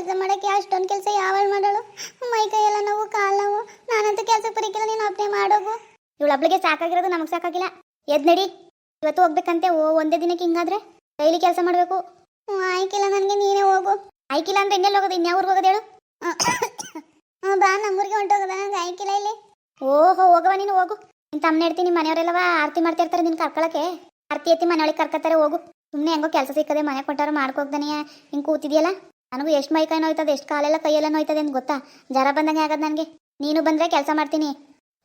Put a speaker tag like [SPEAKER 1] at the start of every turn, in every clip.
[SPEAKER 1] ಕೆಲಸ ಮಾಡೋಕ್ಕೆ ಅಷ್ಟೊಂದು ಕೆಲಸ ಯಾವಾಗ ಮಾಡೋಳು? ಮೈ ಕೈ ಎಲ್ಲ ನೋವು, ಕಾಲು ನೋವು. ನಾನಂತೂ ಕೆಲಸ ಪರಿಕಿಲ್ಲ ನೀನು ಒಬ್ಬನೇ ಮಾಡೋಗು. ಇವಳು ಒಬ್ಳಿಗೆ ಸಾಕಾಗಿರೋದು ನಮಗೆ ಸಾಕಾಗಿಲ್ಲ. ಎದ್ ನಡಿ. ಇವತ್ತು ಹೋಗ್ಬೇಕಂತೆ, ಓ, ಒಂದೇ ದಿನಕ್ಕೆ ಹಿಂಗಾದ್ರೆ. ಡೈಲಿ ಕೆಲಸ ಮಾಡಬೇಕು. ಆಯ್ಕಿಲ್ಲ, ನನಗೆ ನೀನೇ ಹೋಗು. ಆಯ್ಕಿಲ್ಲ ಅಂದ್ರೆ ಹೆಂಗೆಲ್ಲ ಹೋಗೋದು? ಇನ್ಯಾವ್ರಿಗೆ ಹೋಗೋದು ಹೇಳು? ಹ್ಞೂ ಬಾ ನಮ್ಮೂರಿಗೆ ಹೊಂಟೋಗದ ನಂಗೆ ಆಯ್ಕಿಲ್ಲ ಇಲ್ಲಿ. ಓಹೋ ಹೋಗವ ನೀನು ಹೋಗು. ನಿನ್ನ ತಮ್ಮನೆ ಇರ್ತೀನಿ ನಿಮ್ಮ ಮನೆಯವರೆಲ್ಲವ ಆರತಿ ಮಾಡ್ತಾ ಇರ್ತಾರೆ ನಿನ್ನ ಕರ್ಕೊಳಕ್ಕೆ. ಆರತಿ ಎತ್ತಿ ಮನೆಯೊಳಗೆ ಕರ್ಕೊತಾರೆ, ಹೋಗು. ಸುಮ್ಮನೆ ಹೆಂಗೋ ಕೆಲಸ ಸಿಕ್ಕದೆ ಮನೆ ಕೊಟ್ಟಾರ ಮಾಡ್ಕೋಗ್ದಾನೆ ಹಿಂಗೆ ಕೂತಿದ್ಯಲ್ಲ? ನನಗೂ ಎಷ್ಟು ಮೈ ಕೈ ನೋಯ್ತದೆ ಎಷ್ಟು ಕಾಲೆಲ್ಲ ಕೈಯೆಲ್ಲ ನೋಯ್ತದೆ ಅಂತ ಗೊತ್ತಾ? ಜರ ಬಂದಂಗೆ ಆಗದ್ ನನಗೆ. ನೀನು ಬಂದರೆ ಕೆಲಸ ಮಾಡ್ತೀನಿ.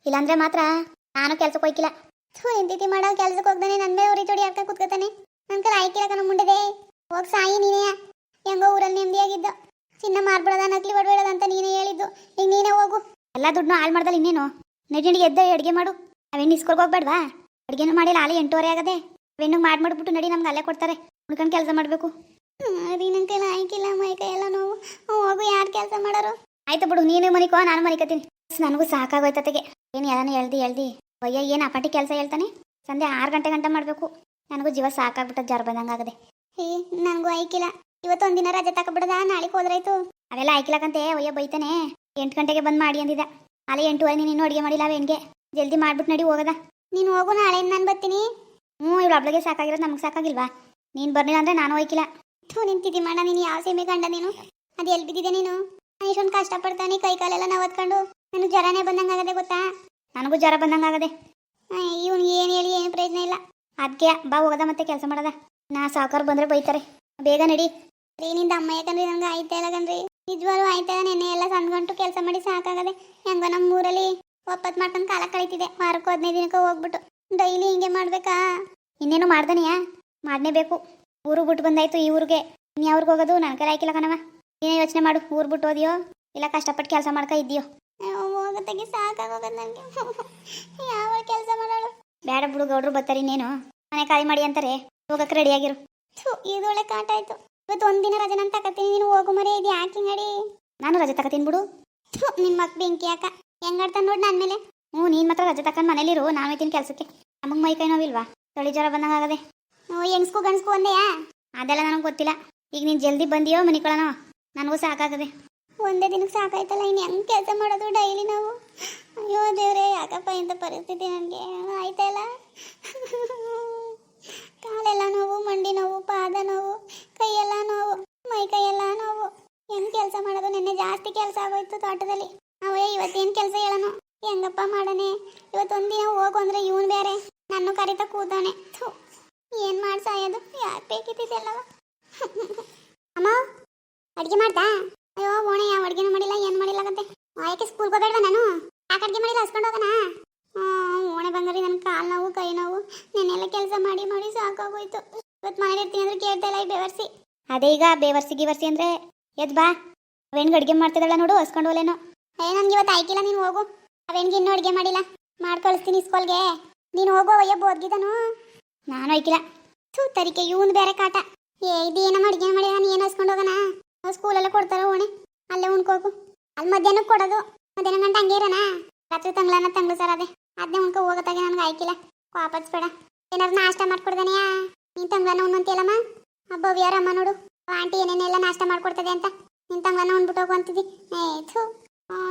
[SPEAKER 1] ಇಲ್ಲಾಂದ್ರೆ ಮಾತ್ರ ನಾನು ಕೆಲ್ಸಕ್ಕೆ ಹೋಯ್ಕಿಲ್ಲ. ಥೂ, ಎಂತಿತಿ ಮಾಡೋ ಕೆಲ್ಸಕ್ಕೆ ಹೋಗ್ದಾನೆ ನನ್ನ ಮೇಲೆ ಉರಿ ಚೋಡಿ ಹಾಕ ಕೂತ್ಕೋತಾನೆ. ನನ್ನ ಕೈ ಆಯ್ಕಿಲ್ಲ ಕಣ ಮುಂಡದೆ. ಹೋಗಿ ಸಾಯಿ ನೀನೇ. ಹೆಂಗೋ ಊರಲ್ಲಿ ನೆಮ್ಮದಿಯಾಗಿದ್ದು. ಚಿನ್ನ ಮಾರ್ಬಿಡೋದ, ನಕಲಿ ಹೊಡ್ಬೇಡದ ಅಂತ ನೀನೇ ಹೇಳಿದ್ದು. ಈಗ ನೀನೇ ಹೋಗು. ಎಲ್ಲ ದುಡ್ಡು ಹಾಳು ಮಾಡ್ದಲ್ಲ ಇನ್ನೇನು? ನಡಿ ನಡಿ ಎದ್ದ ಅಡುಗೆ ಮಾಡು. ಅವೇನು ಇಸ್ಕೊಳಕ್ ಹೋಗ್ಬೇಡ್ವಾ? ಅಡುಗೆನೂ ಮಾಡಿಲ್ಲ, ಆಲೆ ಎಂಟೂವರೆ ಆಗದೆ. ಅವೇನು ಮಾಡಿ ಮಾಡ್ಬಿಟ್ಟು ನಡಿ, ನಮ್ಗೆ ಅಲ್ಲೇ ಕೊಡ್ತಾರೆ. ಹುಡ್ಕೊಂಡು ಕೆಲಸ ಮಾಡಬೇಕು. ಕೈಲ ಆಯ್ಕಿಲ್ಲ ಮೈ ನೋವು. ಹೋಗು ಯಾರು ಕೆಲಸ ಮಾಡೋರು? ಆಯ್ತು ಬಿಡು ನೀನು ಮನಿಕೋ ನಾನು ಮನಿಕತ್ತೀನಿ. ನನಗೂ ಸಾಕಾಗೋಯ್ತತೆಗೆ ಏನು ಯಾರನ್ನ ಹೇಳ್ದಿ ಹೇಳ್ದಿ. ಅಯ್ಯ ಏನು ಅಪಾಟಿ ಕೆಲಸ ಹೇಳ್ತಾನೆ? ಸಂಜೆ ಆರು ಗಂಟೆ ಗಂಟೆ ಮಾಡಬೇಕು. ನನಗೂ ಜೀವ ಸಾಕಾಗ್ಬಿಟ್ಟದ ಬಂದಂಗೆ ಬಂದಂಗಾಗದೆ ಏ ನನಗೂ ಆಯ್ಕಿಲ್ಲ. ಇವತ್ತು ಒಂದಿನ ರಜೆ ತಗೊಬಿಡದ ನಾಳೆಗೆ ಹೋದ್ರಾಯ್ತು. ಅವೆಲ್ಲ ಆಯ್ಕಿಲ್ಲಕಂತೆ ಒಯ್ಯ ಬೈತಾನೆ. ಎಂಟು ಗಂಟೆಗೆ ಬಂದು ಮಾಡಿ ಅಂದಿದ್ದ. ಅಲ್ಲಿ ಎಂಟುವರೆ ನೀನು ಇನ್ನೂ ಅಡುಗೆ ಮಾಡಿಲ್ಲ ಅವೇನ್ಗೆ? ಜಲ್ದಿ ಮಾಡ್ಬಿಟ್ಟು ನಡಿ ಹೋಗದ. ನೀನು ಹೋಗು ನಾಳೆ ನಾನು ಬರ್ತೀನಿ. ಹ್ಞೂ ಇವ್ಳು ಒಬ್ಳಿಗೆ ಸಾಕಾಗಿರೋದು ನಮ್ಗೆ ಸಾಕಾಗಿಲ್ವಾ? ನೀನು ಬರ್ಲಿಲ್ಲ ಅಂದರೆ ನಾನು ಹೋಯ್ಕಿಲ್ಲ. ಥೂ, ನಿಂತಿದ್ದಿ ಮಾಡ ನೀನು ಯಾವ ಸೀಮೆ ಕಂಡ ನೀನು? ಅದು ಎಲ್ಲಿ ಬಿದ್ದಿದೆ ನೀನು? ನಾನು ಇಷ್ಟೊಂದು ಕಷ್ಟಪಡ್ತಾನೆ ಕೈ ಕಾಲೆಲ್ಲ ನಾವು ಹೊತ್ಕೊಂಡು ನನಗೆ ಜ್ವರನೇ ಬಂದಂಗಾಗದೆ ಗೊತ್ತಾ? ನನಗೂ ಜ್ವರ ಬಂದಂಗೆ ಆಗದೆ. ಇವನು ಏನು ಹೇಳಿ ಏನು ಪ್ರಯೋಜನ ಇಲ್ಲ. ಅದಕ್ಕೆ ಬಾ, ಹೋಗದ ಮತ್ತೆ ಕೆಲಸ ಮಾಡದ. ನಾ ಸಾವುಕಾರ ಬಂದರೆ ಬೈತಾರೆ. ಬೇಗ ನಡಿ. ನಿಂದ ಅಮ್ಮ ಯಾಕಂದ್ರೆ ನನಗೆ ಆಯ್ತಾ ಇಲ್ಲ ಕಣ್ರಿ ನಿಜವಾಗ್ಲೂ ಆಯ್ತಾ ನೆನ್ನೆ ಎಲ್ಲ ಸಂದ್ಗಂಟು ಕೆಲಸ ಮಾಡಿ ಸಾಕಾಗದೆ. ಹೆಂಗೋ ನಮ್ಮ ಊರಲ್ಲಿ ಒಪ್ಪತ್ತು ಮಾಡ್ಕೊಂಡು ಕಾಲ ಕಳೀತಿದೆ. ವಾರಕ್ಕೂ ಹದಿನೈದು ದಿನಕ್ಕೆ ಹೋಗ್ಬಿಟ್ಟು. ಡೈಲಿ ಹಿಂಗೆ ಮಾಡಬೇಕಾ? ಇನ್ನೇನು ಮಾಡ್ದನಿಯಾ? ಮಾಡಲೇಬೇಕು ಊರು ಬಿಟ್ಟು ಬಂದಾಯ್ತು ಈ ಊರಿಗೆ. ಅವ್ರಿಗೆ ಹೋಗೋದು ನನ್ನ ಕೈ ಹಾಕಿಲ್ಲ ಕಣವ ನೀನೇ ಯೋಚನೆ ಮಾಡು ಊರು ಬಿಟ್ಟು ಹೋದಿಯೋ ಇಲ್ಲ ಕಷ್ಟಪಟ್ಟು ಕೆಲಸ ಮಾಡ್ಕೊ ಇದೆಯೋ. ಹೋಗೋದಾಗಿ ಸಾಕಾಗೋಗದು ನನಗೆ ಯಾವ ಕೆಲಸ ಮಾಡೋಳು? ಬೇಡ ಬಿಡು ಗೌಡ್ರು ಬರ್ತಾರೆ ಇನ್ನೇನು. ಮನೆ ಖಾಲಿ ಮಾಡಿ ಅಂತಾರೆ ಹೋಗಕ್ಕೆ ರೆಡಿ ಆಗಿರು. ಇದು ಒಳ್ಳೆ ಕಾಟ ಆಯ್ತು. ಇವತ್ತು ಒಂದಿನ ರಜೆ ನಾನು ತಗೋತೀನಿ ನೀನು ಹೋಗು ಮರೆ ಇದು ಯಾಕೆ ಹಿಂಗಡಿ ನಾನು ರಜೆ ತಗೋತೀನಿ ಬಿಡು. ನಿಮ್ಮ ನಿನ್ ಮಕ್ ಬೆಂಕಿ ಯಾಕ ಹೆಂಗಾಡ್ತಾನ ನೋಡಿ ನನ್ನ ಮೇಲೆ. ಹ್ಞೂ ನೀನು ಮಾತ್ರ ರಜೆ ತಕೊಂಡು ಮನೇಲಿರು ನಾನು ಹೋಯ್ತೀನಿ ಕೆಲಸಕ್ಕೆ. ನಮಗೆ ಮೈ ಕೈ ನೋವಿಲ್ವಾ? ತಳಿ ಜ್ವರ ಬಂದಂಗಾಗದೆ ಹೆಂಗ್ಸ್ಕು ಗಂಡ್ಸ್ಕು ಒಂದೆಯಾ ಅದೆಲ್ಲ ನನಗೆ ಗೊತ್ತಿಲ್ಲ. ಈಗ ನೀನು ಜಲ್ದಿ ಬಂದಿಯೋ ಮನಿಕೊಳ್ಳೋಣ ನನಗೂ ಸಾಕಾಗದೆ ಒಂದೇ ದಿನಕ್ಕೆ ಸಾಕಾಯ್ತಲ್ಲ ಇನ್ನು ಹೆಂಗೆ ಕೆಲಸ ಮಾಡೋದು ಡೈಲಿ ನಾವು? ಅಯ್ಯೋ ದೇವ್ರೆ ಯಾಕಪ್ಪ ಇಂಥ ಪರಿಸ್ಥಿತಿ ನನಗೆ? ಆಯ್ತಲ್ಲ ಕಾಲೆಲ್ಲ ನೋವು ಮಂಡಿ ನೋವು ಪಾದ ನೋವು ಕೈಯೆಲ್ಲ ನೋವು ಮೈ ಕೈಯೆಲ್ಲ ನೋವು. ಹೆಂಗ್ ಕೆಲಸ ಮಾಡೋದು? ನಿನ್ನೆ ಜಾಸ್ತಿ ಕೆಲಸ ಆಗೋಯ್ತು ತೋಟದಲ್ಲಿ. ಅವೇ ಇವತ್ತೇನು ಕೆಲಸ ಹೇಳನು? ಹೆಂಗಪ್ಪ ಮಾಡನೆ ಇವತ್ತೊಂದಿನ ಹೋಗು ಅಂದರೆ ಇವನು ಬೇರೆ. ನನ್ನ ಕರಿತಾ ಕೂತಾನೆ. ಥು, ಏನ್ ಮಾಡ್ಸಾಯೋದು ಯಾರು ಬೇಕಿದ್ದಿದ್ದೆಲ್ಲವ? ಅಮ್ಮ, ಅಡ್ಗೆ ಮಾಡ್ದಾ? ಅಯ್ಯೋ, ಓಣೆ, ಯಾವ ಅಡ್ಗೆನೂ ಮಾಡಿಲ್ಲ, ಏನು ಮಾಡಿಲ್ಲ ಗಂತೆ ಆಯ್ಕೆ ಸ್ಕೂಲ್ಗೆ ಹೋಗ್ಬೇಡ್ವಾ ನಾನು. ಯಾಕೆ ಅಡ್ಗೆ ಮಾಡಿಲ್ಲ? ಹಸ್ಕೊಂಡು ಹೋಗೋಣ ಓಣೆ ಬಂಗಾರಿ ನನ್ನ ಕಾಲು ನೋವು, ಕೈ ನೋವು. ನೆನ್ನೆಲ್ಲ ಕೆಲಸ ಮಾಡಿ ಮಾಡಿ ಸಾಕಾಗೋಯ್ತು. ಇವತ್ತು ಮಾಡಿರ್ತೀನಿ ಅಂದ್ರೆ ಕೇಳ್ತಾ ಇಲ್ಲ ಈ ಬೇವರ್ಸಿ. ಅದೇ ಈಗ ಬೇವರ್ಸಿ ಗಿವರ್ಸಿ ಅಂದ್ರೆ ಎದ್ ಬಾ. ಅವೇನ್ಗೆ ಅಡ್ಗೆ ಮಾಡ್ತಿದ್ದಾಳ ನೋಡು, ಹಸ್ಕೊಂಡು ಹೋಲೇನೋ ಏ, ನನಗೆ ಇವತ್ತು ಆಯ್ಕಿಲ್ಲ, ನೀನು ಹೋಗು. ಅವೇನ್ಗೆ ಇನ್ನೂ ಅಡ್ಗೆ ಮಾಡಿಲ್ಲ? ಮಾಡ್ಕಳಿಸ್ತೀನಿ ಸ್ಕೂಲ್ಗೆ ನೀನು ಹೋಗೋ, ಅಯ್ಯೋ, ಬೋದ್ಗಿದನು. ನಾನು ಹೋಯ್ಕಿಲ್ಲ ಥೂ, ತರಿಕೆ, ಇವನು ಬೇರೆ ಕಾಟ. ಏ ಇದೇನಮ್ಮ ಅಡ್ಗೆ ಮಾಡಿ ನಾನು ಏನು ಹಸ್ಕೊಂಡು ಹೋಗೋಣ ಸ್ಕೂಲೆಲ್ಲ ಕೊಡ್ತಾರ ಓಣೆ ಅಲ್ಲೇ ಉಣ್ಕೋಗು ಅಲ್ಲಿ ಮಧ್ಯಾಹ್ನ ಕೊಡೋದು. ಮಧ್ಯಾಹ್ನ ಗಂಟೆ ಹಂಗೆ ಇರೋಣ ರಾತ್ರಿ ತಂಗ್ಳನ್ನ ತಂಗ್ಳು ಸರ್ ಅದೇ. ಅದನ್ನೇ ಉಣ್ಕೊ ಹೋಗತ್ತಾಗೆ ನನಗೆ ಆಯ್ಕಿಲ್ಲ. ವಾಪಸ್ ಬೇಡ ಏನಾದ್ರು ನಾಷ್ಟ ಮಾಡ್ಕೊಡ್ದಾನೆಯಾ? ನೀನ್ ಉಣ್ಣಂತಿಯಲ್ಲಮ್ಮ? ಹಬ್ಬ ಅಮ್ಮ ನೋಡು. ಆಂಟಿ ಏನೇನೆಲ್ಲ ನಾಷ್ಟ ಮಾಡ್ಕೊಡ್ತದೆ ಅಂತ. ನಿನ್ ಉಣ್ಬಿಟ್ಟು ಹೋಗು ಅಂತಿದ್ದಿ ಏ, ಥೂ.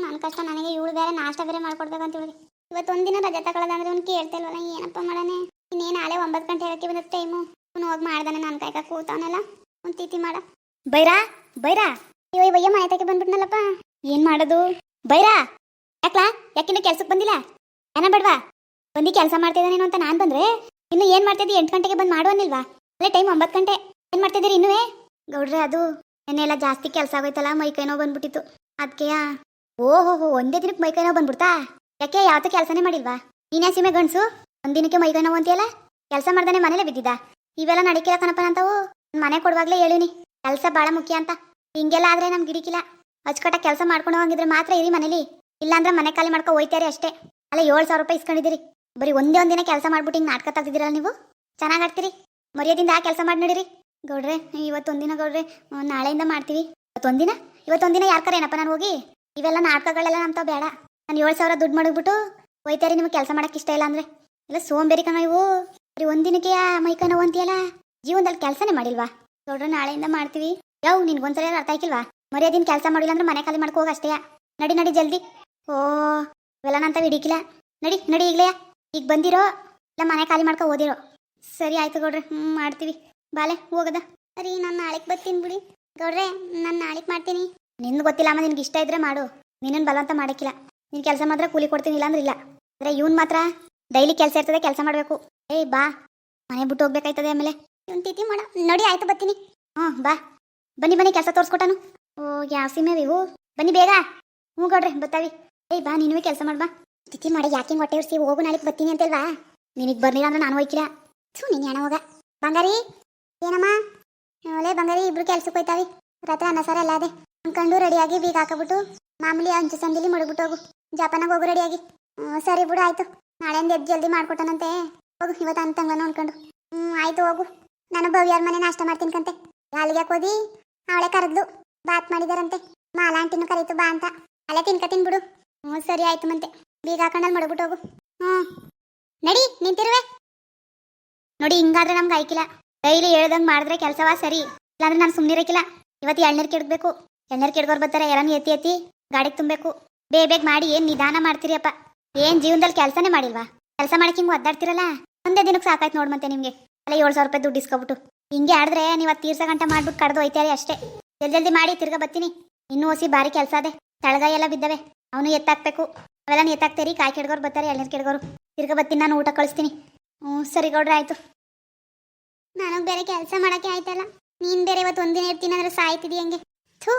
[SPEAKER 1] ನನ್ನ ಕಷ್ಟ, ನನಗೆ ಇವಳು ಬೇರೆ ನಾಷ್ಟ ಬೇರೆ ಮಾಡ್ಕೊಡ್ಬೇಕಂತ ಹೇಳಿ ಇವತ್ತು ಒಂದಿನ ರಜೆ ತಗೊಳ್ಳೋದಂದ್ರೆ ಅವ್ನು ಕೇಳ್ತಿಲ್ವಲ್ಲ ಏನಪ್ಪ ಮಾಡನೆ ಇನ್ನೇನು ನಾಳೆ ಒಂಬತ್ತು ಗಂಟೆ ಹೇಳಕ್ಕೆ ಬಂದ ಟೈಮು ಅವ್ನು ಹೋಗಿ ಮಾಡ್ದಾನೆ ನನ್ನ ಕೈಗ ಕೂತವನೆಲ್ಲ ಒಂದು ತಿಥಿ ಮಾಡ. ಬೈರಾ ಬೈರಾ. ಅಯ್ಯೋ ಇವಯ್ಯ ಮನೆ ಬಂದ್ಬಿಟ್ನಲ್ಲಪ್ಪ. ಏನು ಮಾಡೋದು? ಬೈರಾ, ಯಾಕ್ಲಾ? ಯಾಕಿನ್ನ ಕೆಲ್ಸಕ್ಕೆ ಬಂದಿಲ್ಲ? ಏನ ಬೇಡವಾ? ಬಂದು ಕೆಲಸ ಮಾಡ್ತಿದ್ದಾನೇನೋ ಅಂತ ನಾನು ಬಂದ್ರೆ? ಇನ್ನು ಏನು ಮಾಡ್ತಿದ್ದಿ ಎಂಟು ಗಂಟೆಗೆ ಬಂದು ಮಾಡುವನಿಲ್ವಾ ಅಲ್ಲೇ ಟೈಮ್ ಒಂಬತ್ತು ಗಂಟೆ. ಏನು ಮಾಡ್ತಿದ್ದೀರಿ ಇನ್ನೂ ಗೌಡ್ರೆ, ಅದು ನೆನ್ನೆಲ್ಲ ಜಾಸ್ತಿ ಕೆಲಸ ಆಗೋಯ್ತಲ್ಲ, ಮೈ ಕೈ ನೋವು ಬಂದ್ಬಿಟ್ಟಿತ್ತು. ಅದಕ್ಕೆ ಓಹೋ ಒಂದೇ ದಿನಕ್ಕೆ ಮೈ ಕೈ ನೋವು ಬಂದ್ಬಿಡ್ತಾ? ಯಾಕೆ ಯಾವತ್ತೂ ಕೆಲಸನೇ ಮಾಡಿಲ್ವಾ? ನೀನೇ ಸೀಮೆ ಗಂಡ್ಸು? ಒಂದಿನಕ್ಕೆ ಮೈ ಕೈ ನೋವು ಅಂತೀಯಲ್ಲ? ಕೆಲಸ ಮಾಡ್ದಾನೆ ಮನೇಲೆ ಬಿದ್ದಿದ್ದ. ಇವೆಲ್ಲ ನಡಿಕಿಲ್ಲ ಕಣಪ್ಪ ಅಂತವು ಮನೆ ಕೊಡುವಾಗ್ಲೇ ಹೇಳಿನಿ. ಕೆಲಸ ಭಾಳ ಮುಖ್ಯ ಅಂತ. ಹಿಂಗೆಲ್ಲ ಆದ್ರೆ ನಮ್ಗೆ ಗಿಡಿಕಿಲ್ಲ ಅಚ್ಚುಕಟ್ಟ ಕೆಲಸ ಮಾಡ್ಕೊಂಡು ಹೋಗಿದ್ರೆ ಮಾತ್ರ ಇರಿ ಮನೇಲಿ. ಇಲ್ಲಾಂದ್ರೆ ಮನೆ ಖಾಲಿ ಮಾಡ್ಕೊ ಹೋಯ್ತಾರೆ ಅಷ್ಟೇ. ಅಲ್ಲ ಏಳು ಸಾವಿರ ರೂಪಾಯಿ ಇಸ್ಕೊಂಡಿದ್ದೀರಿ. ಬರೀ ಒಂದೇ ಒಂದಿನ ಕೆಲಸ ಮಾಡ್ಬಿಟ್ಟು ಹಿಂಗೆ ನಾಟಕ ತೆಗ್ದಿದ್ದೀರಲ್ಲ ನೀವು? ಚೆನ್ನಾಗಿ ಆಡ್ತೀರಿ. ಮರ್ಯಾದಿಂದ ಆ ಕೆಲಸ ಮಾಡಿ ನೋಡಿರಿ. ಗೌಡ್ರೆ, ಇವತ್ತೊಂದಿನ ಗೌಡ್ರೆ ನಾಳೆಯಿಂದ ಮಾಡ್ತೀವಿ. ಇವತ್ತೊಂದಿನ? ಇವತ್ತೊಂದಿನ ಯಾರ್ ಏನಪ್ಪ ನಾನು ಹೋಗಿ? ಇವೆಲ್ಲ ನಾಟಕಗಳೆಲ್ಲ ನಮ್ತಾವ ಬೇಡ. ನಾನು ಏಳು ಸಾವಿರ ದುಡ್ಡು ಮಾಡಿಬಿಟ್ಟು ಹೋಯ್ತಾರೆ ನಿಮಗೆ ಕೆಲಸ ಮಾಡೋಕ್ಕೆ ಇಷ್ಟ ಇಲ್ಲ ಅಂದ್ರೆ. ಇಲ್ಲ ಸೋಂಬೇರಿ ಕಣ ಇವು. ಬರೀ ಒಂದಿನಕ್ಕೆ ಮೈಕೈ ನೋವು ಅಂತೀಯಲ್ಲ? ಜೀವನದಲ್ಲಿ ಕೆಲಸನೇ ಮಾಡಿಲ್ವಾ? ನೋಡ್ರ, ನಾಳೆಯಿಂದ ಮಾಡ್ತೀವಿ. ಯಾವ ನಿನ್ಗೊಂದ್ಸಲ ಅರ್ಥ ಆಯ್ಕಿಲ್ವಾ ಮರ್ಯಾದಿನ ಕೆಲಸ ಮಾಡಿಲ್ಲ ಅಂದ್ರೆ ಮನೆ ಖಾಲಿ ಮಾಡ್ಕೋ ಹೋಗಷ್ಟೇ ನಡಿ ನಡಿ ಜಲ್ದಿ. ಓ, ಇವೆಲ್ಲ ನಂತ ಹಿಡಿಕಿಲ್ಲ. ನಡಿ ನಡಿ ಈಗಲೇ. ಈಗ ಬಂದಿರೋ, ಇಲ್ಲ ಮನೆ ಖಾಲಿ ಮಾಡ್ಕೊ ಓದಿರೋ ಸರಿ ಆಯ್ತು ಗೌಡ್ರೆ ಹ್ಞೂ ಮಾಡ್ತೀವಿ. ಬಾಲೆ, ಹೋಗದ. ಅರಿ ನಾನು ನಾಳೆಗೆ ಬರ್ತೀನಿ ಬಿಡಿ. ಗೌಡ್ರೆ, ನಾನು ನಾಳೆಗೆ ಮಾಡ್ತೀನಿ. ನಿನ್ನ ಗೊತ್ತಿಲ್ಲ ಅಮ್ಮ, ನಿನ್ಗೆ ಇಷ್ಟ ಇದ್ರೆ ಮಾಡು. ನಿನ್ನನ್ನು ಬಲವಂತ ಮಾಡಕ್ಕಿಲ್ಲ. ನೀನು ಕೆಲಸ ಮಾತ್ರ ಕೂಲಿ ಕೊಡ್ತೀನಿ ಇಲ್ಲ ಅಂದ್ರೆ ಇಲ್ಲ. ಆದರೆ ಇವನ್ ಮಾತ್ರ ಡೈಲಿ ಕೆಲಸ ಇರ್ತದೆ, ಕೆಲಸ ಮಾಡಬೇಕು. ಏಯ್, ಬಾ. ಮನೆ ಬಿಟ್ಟು ಹೋಗ್ಬೇಕಾಯ್ತದೆ ಆಮೇಲೆ. ಇವ್ನು ತಿಥಿ ಮಾಡ. ನೋಡಿ, ಆಯ್ತು, ಬರ್ತೀನಿ. ಹ್ಞೂ ಬಾ. ಬನ್ನಿ ಬನ್ನಿ, ಕೆಲಸ ತೋರಿಸ್ಕೊಟ್ಟನು ಓ ಯಾವ ಸೀಮೆ ಇವು? ಬನ್ನಿ, ಬೇಗ. ಹ್ಞೂ, ಗೌಡ್ರಿ ಬತ್ತಾವಿ ಏಯ್, ಬಾ, ನೀನು ಕೆಲಸ ಮಾಡ್, ಬಾ. ತಿಥಿ ಮಾಡಿ ಯಾಕೆ ಹೊಟ್ಟೆ ಇರ್ಸಿ ಹೋಗು, ನಾಳೆಗೆ ಬರ್ತೀನಿ ಅಂತಲ್ವಾ? ನಿನಗೆ ಬರ್ಲಿಲ್ಲ ಅಂದ್ರೆ ನಾನು ಹೋಯ್ಕಿಲ್ಲ ಥೂ ನೀನು ಹಣ ಹೋಗ ಬಂಗಾರಿ? ಏನಮ್ಮ? ಒಳ್ಳೆ ಬಂಗಾರಿ, ಇಬ್ರು ಕೆಲ್ಸಕ್ಕೆ ಹೋಯ್ತಾವಿ. ರಾತ್ರಿ ಅನ್ನ ಸಾರ ಎಲ್ಲ ಅದೇ ರೆಡಿಯಾಗಿ ಬೀಗ ಹಾಕಬಿಟ್ಟು ಮಾಮೂಲಿ ಅಂಚು ಸಂದಿಲಿ ಮಡಗ್ಬಿಟ್ಟು ಹೋಗು. ಜಪಾನಾಗ ಹೋಗು ರೆಡಿಯಾಗಿ. ಸರಿ ಬಿಡು, ಆಯ್ತು. ನಾಳೆಯಿಂದ ಎದ್ದು ಜಲ್ದಿ ಮಾಡ್ಕೊಟ್ಟನಂತೆ. ಹೋಗು ಇವತ್ತು ಅಂತ ನೋಡ್ಕೊಂಡು ಹ್ಞೂ ಆಯ್ತು, ಹೋಗು. ನಾನು ಭವ್ಯಾರ ಮನೆ ನಾಷ್ಟ ಮಾಡ್ತೀನಿ ಕಂತೆ. ಅಲ್ಲಿಗೆ ಹೋದಿ? ಅವಳೆ ಕರೆದ್ಲು. ಬಾತ್ ಮಾಡಿದಾರಂತೆ. ಮಾಲಾ ಆಂಟಿನೂ ಕರೀತು ಬಾ ಅಂತ. ಅಲ್ಲೇ ತಿನ್ಕತೀನಿ ಬಿಡು ಹ್ಞೂ ಸರಿ ಆಯ್ತು ಮಂತೆ. ಬೀಗ ಹಾಕೊಂಡಲ್ಲಿ ಮಡಗ್ಬಿಟ್ಟು ಹೋಗು. ಹ್ಞೂ ನಡಿ, ನಿಂತಿರುವೆ. ನೋಡಿ, ಹಿಂಗಾದ್ರೆ ನಮ್ಗೆ ಆಯ್ಕಿಲ್ಲ. ಡೈಲಿ ಹೇಳ್ದಂಗೆ ಮಾಡಿದ್ರೆ ಕೆಲಸವಾ ಸರಿ. ಇಲ್ಲಾಂದ್ರೆ ನಾನು ಸುಮ್ಮನಿರಕ್ಕಿಲ್ಲ ಇವತ್ತು ಎಳ್ನೀರು ಕೆಡ್ಬೇಕು ಎಳ್ನೀರು ಕೆಡ್ಗೋರು ಬರ್ತಾರೆ ಎಲ್ಲಾನು ಎತ್ತಿ ಎತ್ತಿ ಗಾಡಿಗೆ ತುಂಬಬೇಕು. ಬೇಗ ಬೇಗ ಮಾಡಿ ಏನು ನಿಧಾನ ಮಾಡ್ತೀರಿ ಅಪ್ಪ. ಏನು ಜೀವನದಲ್ಲಿ ಕೆಲಸನೇ ಮಾಡಿಲ್ವಾ? ಕೆಲಸ ಮಾಡಕ್ಕೆ ಹಿಂಗೆ ಒದ್ದಾಡ್ತಿರಲ್ಲ? ಒಂದೇ ದಿನಕ್ಕೆ ಸಾಕಾಯ್ತು ನೋಡ್ ಮತ್ತೆ ನಿಮಗೆ. ಅಲ್ಲ, ಏಳು ಸಾವಿರ ರೂಪಾಯಿ ದುಡ್ಡು ಇಸ್ಕೊಬಿಟ್ಟು. ಹಿಂಗೆ ಆಡಿದ್ರೆ ನೀವು ಅದು ತೀರ್ಸ ಗಂಟೆ ಮಾಡ್ಬಿಟ್ಟು ಕಡ್ದು ಹೋಯ್ತಾರೆ ಅಷ್ಟೇ. ಜಲ್ದಿ ಜಲ್ದಿ ಮಾಡಿ, ತಿರ್ಗ ಬರ್ತೀನಿ. ಇನ್ನೂ ಹೊಸಿ ಭಾರಿ ಕೆಲಸ ಅದೇ. ತಳಗಾಯಿ ಎಲ್ಲ ಬಿದ್ದವೆ. ಅವನು ಎತ್ತಾಕ್ಬೇಕು. ಅವೆಲ್ಲ ಎತ್ತಾಕ್ತೀರಿ, ಕಾಯಿ ಕೆಡ್ಗೋರು ಬರ್ತಾರೆ, ಎಳ್ನೀರು ಕೆಡ್ಗೋರು. ತಿರ್ಗ ಬರ್ತೀನಿ, ನಾನು ಊಟ ಕಳಿಸ್ತೀನಿ. ಹ್ಞೂ, ಸರಿ ಗೌಡ್ರೆ, ಆಯ್ತು. ನನಗೆ ಬೇರೆ ಕೆಲಸ ಮಾಡಕ್ಕೆ ಆಯ್ತಲ್ಲ. ನೀನು ಬೇರೆ ಇವತ್ತು ಒಂದಿನ ಇರ್ತೀನಿ ಅಂದ್ರೆ ಸಾಯ್ತಿದಿ ಹೆಂಗೆ? ಥೂ,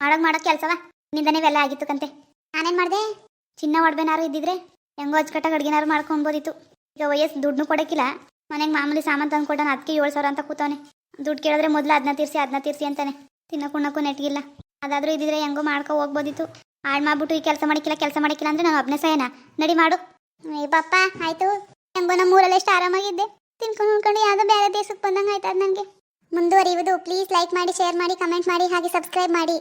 [SPEAKER 1] ಮಾಡೋಕೆ ಮಾಡೋಕೆ ಕೆಲಸವ? ನಿಂದನೇ ಇವೆಲ್ಲ ಆಗಿತ್ತು ಕಂತೆ. ನಾನೇನು ಮಾಡಿದೆ? ಚಿನ್ನ ಒಡ್ಬೇನಾರು ಇದ್ದಿದ್ರೆ ಹೆಂಗೋ ಅಚ್ಚುಕಟ್ಟಾಗಿ ಅಡುಗೆನಾರು ಮಾಡ್ಕೊಂಬೋದಿತ್ತು ಈಗ ವಯಸ್ಸು ದುಡ್ಡು ಕೊಡೋಕ್ಕಿಲ್ಲ. ಮನೆಗೆ ಮಾಮೂಲಿ ಸಾಮಾನು ತಂದು ಕೊಡೋಣ ಅದಕ್ಕೆ ಏಳು ಸಾವಿರ ಅಂತ ಕೂತವನೆ. ದುಡ್ಡು ಕೇಳಿದ್ರೆ ಮೊದಲು ಅದನ್ನ ತೀರಿಸಿ ಅದನ್ನ ತೀರಿಸಿ ಅಂತಾನೆ. ತಿನ್ನಕ್ಕೆ ಉಣ್ಣಕ್ಕೂ ನೆಟ್ಗಿಲ್ಲ ಅದಾದರೂ ಇದ್ದಿದ್ರೆ ಹೆಂಗೋ ಮಾಡ್ಕೊ ಹೋಗ್ಬೋದಿತ್ತು. ಹಾಳು ಮಾಡ್ಬಿಟ್ಟು ಈ ಕೆಲಸ ಮಾಡಿಕ್ಕಿಲ್ಲ ಕೆಲಸ ಮಾಡಿಕ್ಕಿಲ್ಲ ಅಂದ್ರೆ ನಾನು ಒಬ್ಬನೇ ಸಹನ ನಡಿ ಮಾಡು. ಏ ಪಪ್ಪ, ಆಯಿತು. ಹೆಂಗೋ ನಮ್ಮ ಊರಲ್ಲಿ ಎಷ್ಟು ಆರಾಮಾಗಿದ್ದೆ. ತಿನ್ಕೊಂಡು, ಉಣ್ಕೊಂಡು ಯಾವುದೋ ಬೇರೆ ದೇಶಕ್ಕೆ ಬಂದಂಗೆ ಆಯ್ತದ ನನಗೆ ಮುಂದುವರಿಯುವುದು. ಪ್ಲೀಸ್ ಲೈಕ್ ಮಾಡಿ, ಶೇರ್ ಮಾಡಿ, ಕಮೆಂಟ್ ಮಾಡಿ, ಹಾಗೆ ಸಬ್ಸ್ಕ್ರೈಬ್ ಮಾಡಿ.